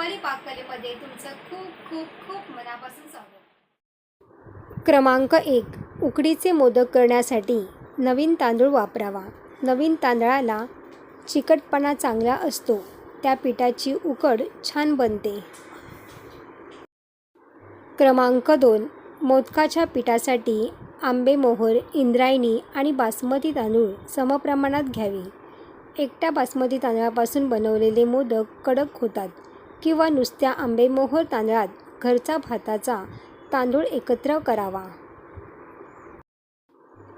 रुपाली पाककलेमध्ये तुमचं खूप खूप खूप मनापासून स्वागत. क्रमांक एक उकडीचे मोदक करण्यासाठी नवीन तांदूळ वापरावा. नवीन तांदळाला चिकटपणा चांगला असतो. त्या पिठाची उकड छान बनते. क्रमांक दोन मोदकाच्या पिठासाठी आंबे मोहर इंद्रायणी आणि बासमती तांदूळ समप्रमाणात घ्यावे. एकट्या बासमती तांदळापासून बनवलेले मोदक कडक होतात. किंवा नुसत्या आंबेमोहोर तांदळात घरचा भाताचा तांदूळ एकत्र करावा.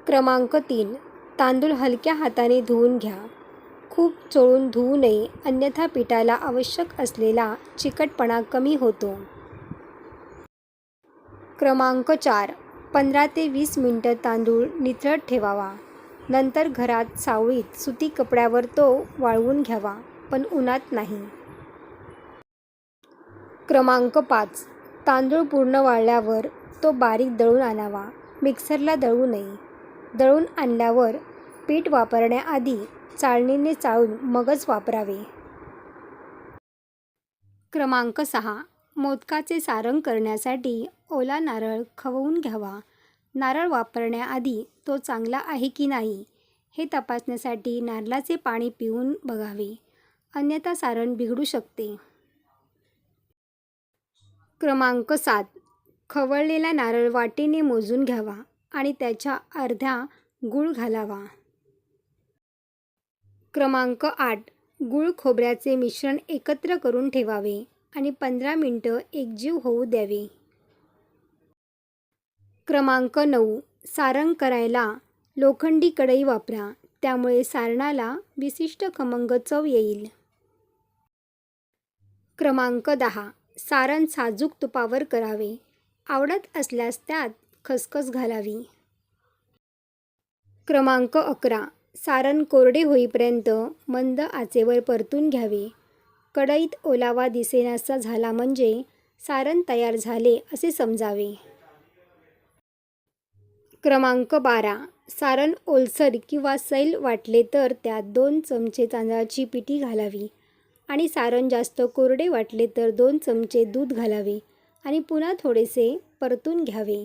क्रमांक तीन. तांदूळ हलक्या हाताने धुवून घ्या. खूप चोळून धुवू नये अन्यथा पिठाला आवश्यक असलेला चिकटपणा कमी होतो. क्रमांक चार. पंधरा ते वीस मिनटं तांदूळ निथळत ठेवावा. नंतर घरात सावळीत सुती कपड्यावर तो वाळवून घ्यावा पण उन्हात नाही. क्रमांक पाच. तांदूळ पूर्ण वाळल्यावर तो बारीक दळून आणावा. मिक्सरला दळू नये. दळून आणल्यावर पीठ वापरण्याआधी चाळणीने चाळून मगच वापरावे. क्रमांक सहा. मोदकाचे सारण करण्यासाठी ओला नारळ खववून घ्यावा. नारळ वापरण्याआधी तो चांगला आहे की नाही हे तपासण्यासाठी नारळाचे पाणी पिऊन बघावे. अन्यथा सारण बिघडू शकते. क्रमांक सात. खवळलेला नारळ वाटीने मोजून घ्यावा आणि त्याच्या अर्ध्या गूळ घालावा. क्रमांक आठ. गूळ खोबऱ्याचे मिश्रण एकत्र करून ठेवावे आणि पंधरा मिनटं एकजीव होऊ द्यावे. क्रमांक नऊ. सारंग करायला लोखंडी कढई वापरा त्यामुळे सारणाला विशिष्ट खमंग चव येईल. क्रमांक दहा. सारण साजूक तुपावर करावे. आवडत असल्यास त्यात खसखस घालावी. क्रमांक अकरा. सारण कोरडे होईपर्यंत मंद आचेवर परतून घ्यावे. कढईत ओलावा दिसेनासा झाला म्हणजे सारण तयार झाले असे समजावे. क्रमांक बारा. सारण ओलसर किंवा सैल वाटले तर त्यात दोन चमचे तांदळाची पिठी घालावी. आणि सारण जास्त कोरडे वाटले तर दोन चमचे दूध घालावे आणि पुन्हा थोडेसे परतून घ्यावे.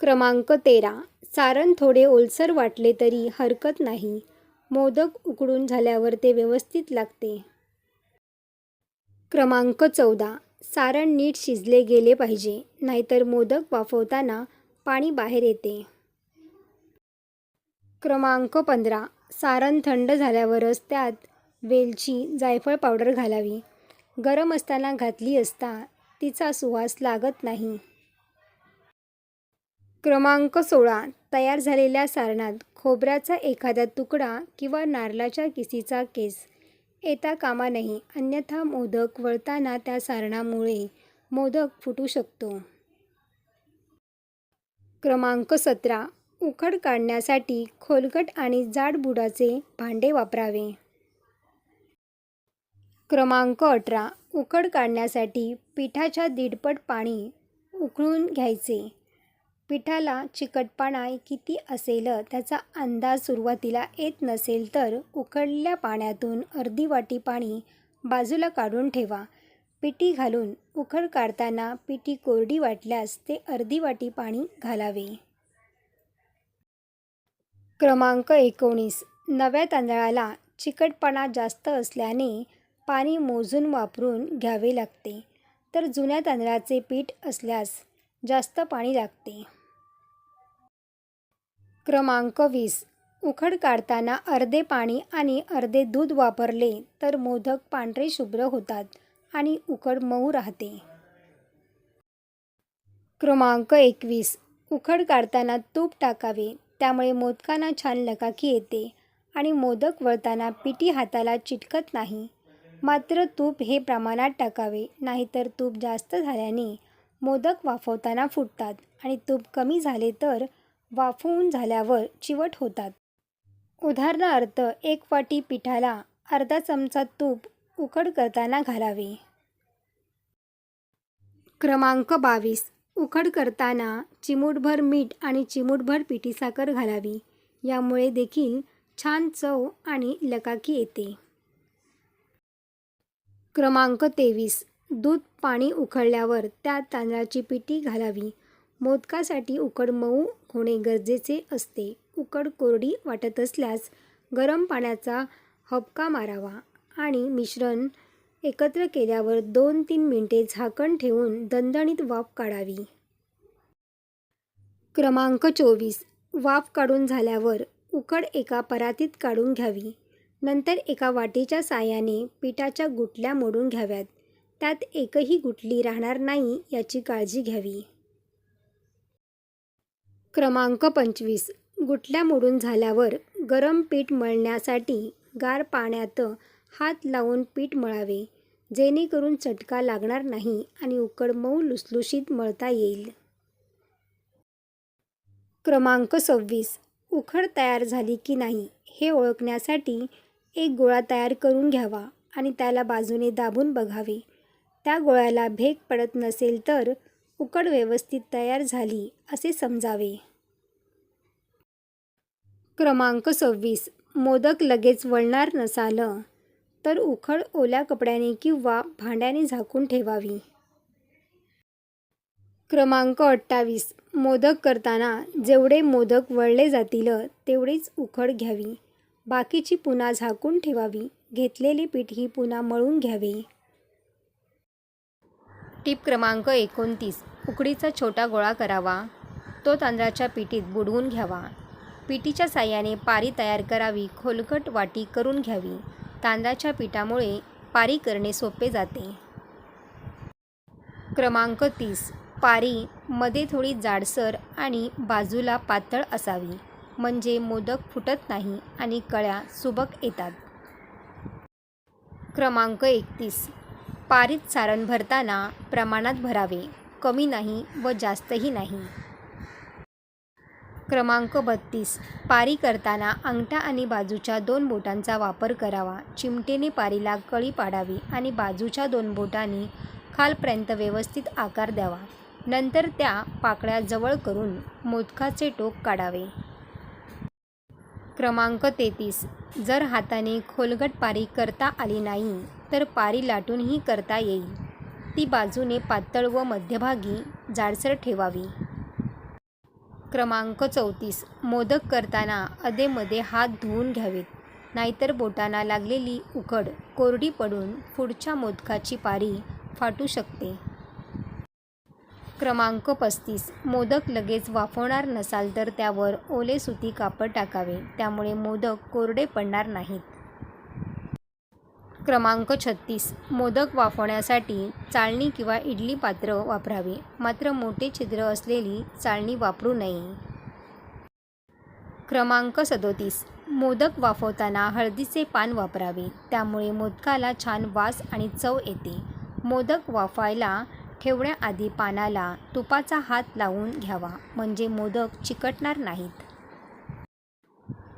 क्रमांक तेरा. सारण थोडे ओलसर वाटले तरी हरकत नाही. मोदक उकडून झाल्यावर ते व्यवस्थित लागते. क्रमांक चौदा. सारण नीट शिजले गेले पाहिजे नाहीतर मोदक वाफवताना पाणी बाहेर येते. क्रमांक पंधरा. सारण थंड झाल्यावरच त्यात वेलची जायफळ पावडर घालावी. गरम असताना घातली असता तिचा सुवास लागत नाही. क्रमांक सोळा. तयार झालेल्या सारणात खोबऱ्याचा एखादा तुकडा किंवा नारळाच्या किसीचा केस. येता कामा नाही अन्यथा मोदक वळताना त्या सारणामुळे मोदक फुटू शकतो. क्रमांक सतरा. उखड काढण्यासाठी खोलगट आणि जाड बुडाचे भांडे वापरावे. क्रमांक अठरा उकड काढण्यासाठी पिठाच्या दीडपट पाणी उकळून घ्यायचे. पिठाला चिकटपणा किती असेल त्याचा अंदाज सुरुवातीला येत नसेल तर उकळलेल्या पाण्यातून अर्धी वाटी पाणी बाजूला काढून ठेवा. पिठी घालून उकड काढताना पिठी कोरडी वाटल्यास ते अर्धी वाटी पाणी घालावे. क्रमांक एकोणीस नव्या तांदळाला चिकटपणा जास्त असल्याने पाणी मोजून वापरून घ्यावे लागते. तर जुन्या तांदळाचे पीठ असल्यास जास्त पाणी लागते. क्रमांक वीस. उखड काढताना अर्धे पाणी आणि अर्धे दूध वापरले तर मोदक पांढरे शुभ्र होतात आणि उकड मऊ राहते. क्रमांक एकवीस. उखड काढताना तूप टाकावे. त्यामुळे मोदकांना छान लकाकी येते आणि मोदक वळताना पिठी हाताला चिटकत नाही. मात्र तूप हे प्रमाणात टाकावे नाहीतर तूप जास्त झाल्याने मोदक वाफवताना फुटतात आणि तूप कमी झाले तर वाफवून झाल्यावर चिवट होतात. उदाहरणार्थ एक वाटी पिठाला अर्धा चमचा तूप उकड करताना घालावे. क्रमांक बावीस. उकड करताना चिमूटभर मीठ आणि चिमूटभर पिठी साखर घालावी. यामुळे देखील छान चव आणि लकाकी येते. क्रमांक तेवीस. दूध पाणी उकळल्यावर त्यात तांदळाची पिठी घालावी. मोदकासाठी उकड मऊ होणे गरजेचे असते. उकड कोरडी वाटत असल्यास गरम पाण्याचा हबका मारावा आणि मिश्रण एकत्र केल्यावर दोन तीन मिनिटे झाकण ठेवून दणदणीत वाफ काढावी. क्रमांक चोवीस. वाफ काढून झाल्यावर उकड एका परातीत काढून घ्यावी. नंतर एका वाटीच्या साहाय्याने पिठाच्या गुटल्या मोडून घ्याव्यात. त्यात एकही गुटली राहणार नाही याची काळजी घ्यावी. क्रमांक पंचवीस. गुटल्या मोडून झाल्यावर गरम पीठ मळण्यासाठी गार पाण्यात हात लावून पीठ मळावे. जेणेकरून चटका लागणार नाही आणि उकड मऊ लुसलुशीत मळता येईल. क्रमांक सव्वीस. उखड तयार झाली की नाही हे ओळखण्यासाठी एक गोळा तयार करून घ्यावा आणि त्याला बाजूने दाबून बघावे. त्या गोळ्याला भेग पडत नसेल तर उकड व्यवस्थित तयार झाली असे समजावे. क्रमांक सव्वीस. मोदक लगेच वळणार नसालं तर उखड ओल्या कपड्याने किंवा भांड्याने झाकून ठेवावी. क्रमांक अठ्ठावीस. मोदक करताना जेवढे मोदक वळले जातील तेवढीच उखड घ्यावी. बाकीची पुन्हा झाकून ठेवावी. घेतलेली पीठ ही पुन्हा मळून घ्यावी. टीप क्रमांक एकोणतीस. उकडीचा छोटा गोळा करावा. तो तांदळाच्या पिठीत बुडवून घ्यावा. पिठीच्या साह्याने पारी तयार करावी. खोलकट वाटी करून घ्यावी. तांदळाच्या पिठामुळे पारी करणे सोपे जाते. क्रमांक तीस. पारी मध्ये थोडी जाडसर आणि बाजूला पातळ असावी. म्हणजे मोदक फुटत नाही आणि कळ्या सुबक येतात. क्रमांक एकतीस. पारीत सारण भरताना प्रमाणात भरावे. कमी नाही व जास्तही नाही. क्रमांक बत्तीस. पारी करताना अंगठा आणि बाजूच्या दोन बोटांचा वापर करावा. चिमटेने पारीला कळी पाडावी आणि बाजूच्या दोन बोटांनी खालपर्यंत व्यवस्थित आकार द्यावा. नंतर त्या पाकळ्या जवळ करून मोदकाचे टोक काढावे. क्रमांक तेहतीस. जर हाताने खोलगट पारी करता आली नाही तर पारी लाटूनही करता येईल. ती बाजूने पातळ व मध्यभागी जाडसर ठेवावी. क्रमांक चौतीस. मोदक करताना अधेमध्ये हात धुवून घ्यावेत. नाहीतर बोटांना लागलेली उकड कोरडी पडून पुढच्या मोदकाची पारी फाटू शकते. क्रमांक पस्तीस. मोदक लगेच वाफवणार नसाल तर त्यावर ओले सुती कापड टाकावे. त्यामुळे मोदक कोरडे पडणार नाहीत. क्रमांक छत्तीस. मोदक वाफवण्यासाठी चाळणी किंवा इडली पात्र वापरावे. मात्र मोठे छिद्र असलेली चाळणी वापरू नये. क्रमांक सदोतीस. मोदक वाफवताना हळदीचे पान वापरावे. त्यामुळे मोदकाला छान वास आणि चव येते. मोदक वाफायला ठेवण्याआधी पानाला तुपाचा हात लावून घ्यावा म्हणजे मोदक चिकटणार नाहीत.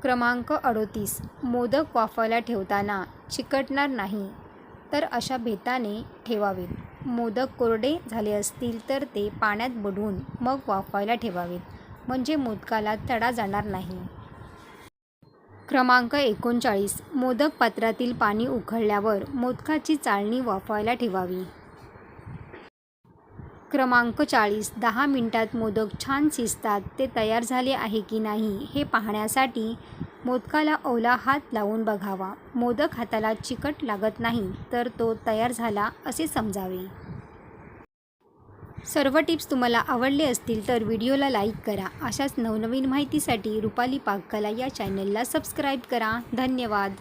क्रमांक अडोतीस. मोदक वाफायला ठेवताना चिकटणार नाही तर अशा भेताने ठेवावेत मोदक कोरडे झाले असतील तर ते पाण्यात बुडवून मग वाफायला ठेवावेत म्हणजे मोदकाला तडा जाणार नाही. क्रमांक एकोणचाळीस. मोदक पात्रातील पाणी उकळल्यावर मोदकाची चाळणी वाफायला ठेवावी. क्रमांक चाळीस दहा मिनटात मोदक छान शिजतात ते तयार झाले आहे की नाही हे पाहण्यासाठी मोदकाला ओला हात लावून बघावा. मोदक हाताला चिकट लागत नाही तर तो तयार झाला असे समजावे. सर्व टिप्स तुम्हाला आवडले असतील तर व्हिडिओला लाईक करा. अशाच नवनवीन माहितीसाठी रुपाली पाककला या चॅनलला सबस्क्राईब करा. धन्यवाद.